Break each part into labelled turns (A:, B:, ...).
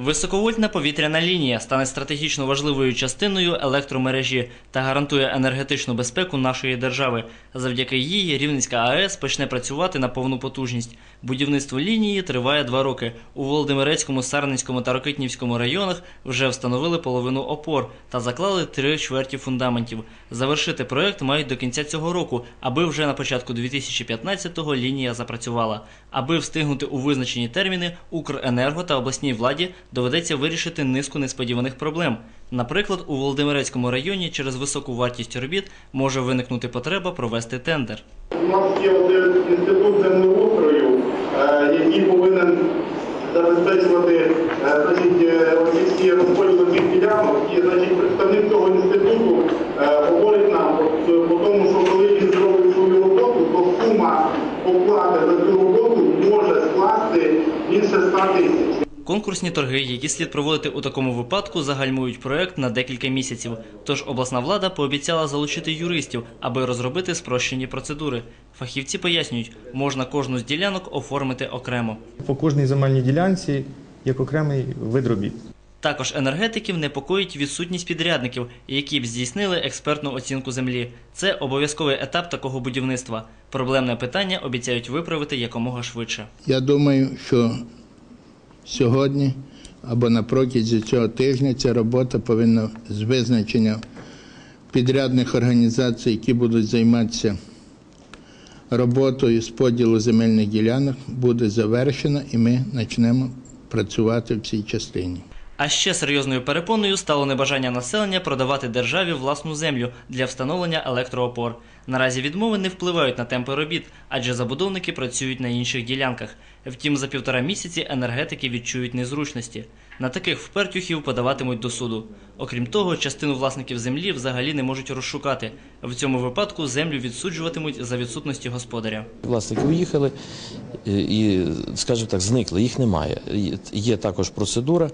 A: Високовольтна повітряна лінія стане стратегічно важливою частиною електромережі та гарантує енергетичну безпеку нашої держави. Завдяки їй Рівненська АЕС почне працювати на повну потужність. Будівництво лінії триває два роки. У Володимирецькому, Сарненському та Рокитнівському районах вже встановили половину опор та заклали три чверті фундаментів. Завершити проект мають до кінця цього року, аби вже на початку 2015-го лінія запрацювала. Аби встигнути у визначені терміни, Укренерго та обласній владі доведеться вирішити низку несподіваних проблем. Наприклад, у Володимирецькому районі через високу вартість робіт може виникнути потреба провести тендер.
B: У нас є один інститут землеустрою, е, який повинен забезпечувати е, значить, е, всі розподіли цих ділянок. І значить, представник цього інституту говорить нам по тому, що коли він зробить свою роботу, то сума оплати за цю роботу може скласти більше 100 тисяч.
A: Конкурсні торги, які слід проводити у такому випадку, загальмують проект на декілька місяців. Тож обласна влада пообіцяла залучити юристів, аби розробити спрощені процедури. Фахівці пояснюють, можна кожну з ділянок оформити окремо.
C: По кожній земельній ділянці як окремий вид робіт.
A: Також енергетиків непокоїть відсутність підрядників, які б здійснили експертну оцінку землі. Це обов'язковий етап такого будівництва. Проблемне питання обіцяють виправити якомога швидше.
D: Я думаю, що сьогодні або на протязі цього тижня ця робота повинна з визначення підрядних організацій, які будуть займатися роботою з поділу земельних ділянок, буде завершена, і ми почнемо працювати в цій частині.
A: А ще серйозною перепоною стало небажання населення продавати державі власну землю для встановлення електроопор. Наразі відмови не впливають на темпи робіт, адже забудовники працюють на інших ділянках. Втім, за півтора місяці енергетики відчують незручності. На таких впертюхів подаватимуть до суду. Окрім того, частину власників землі взагалі не можуть розшукати. В цьому випадку землю відсуджуватимуть за відсутності господаря.
E: Власники уїхали і, скажімо так, зникли, їх немає. Є також процедура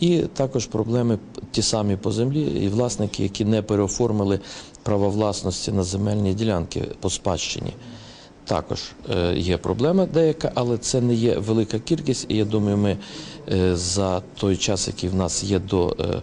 E: і також проблеми ті самі по землі, і власники, які не переоформили право власності на земельні ділянки по спадщині. Також е, є проблема деяка, але це не є велика кількість, і я думаю, ми е, за той час, який в нас є до е,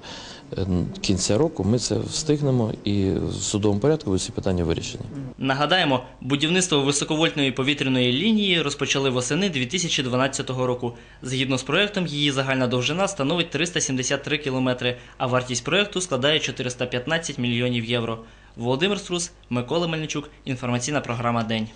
E: кінця року, ми це встигнемо і в судовому порядку всі питання вирішені.
A: Нагадаємо, будівництво високовольтної повітряної лінії розпочали восени 2012 року. Згідно з проектом, її загальна довжина становить 373 кілометри, а вартість проекту складає 415 мільйонів євро. Володимир Струс, Микола Мельничук. Інформаційна програма День.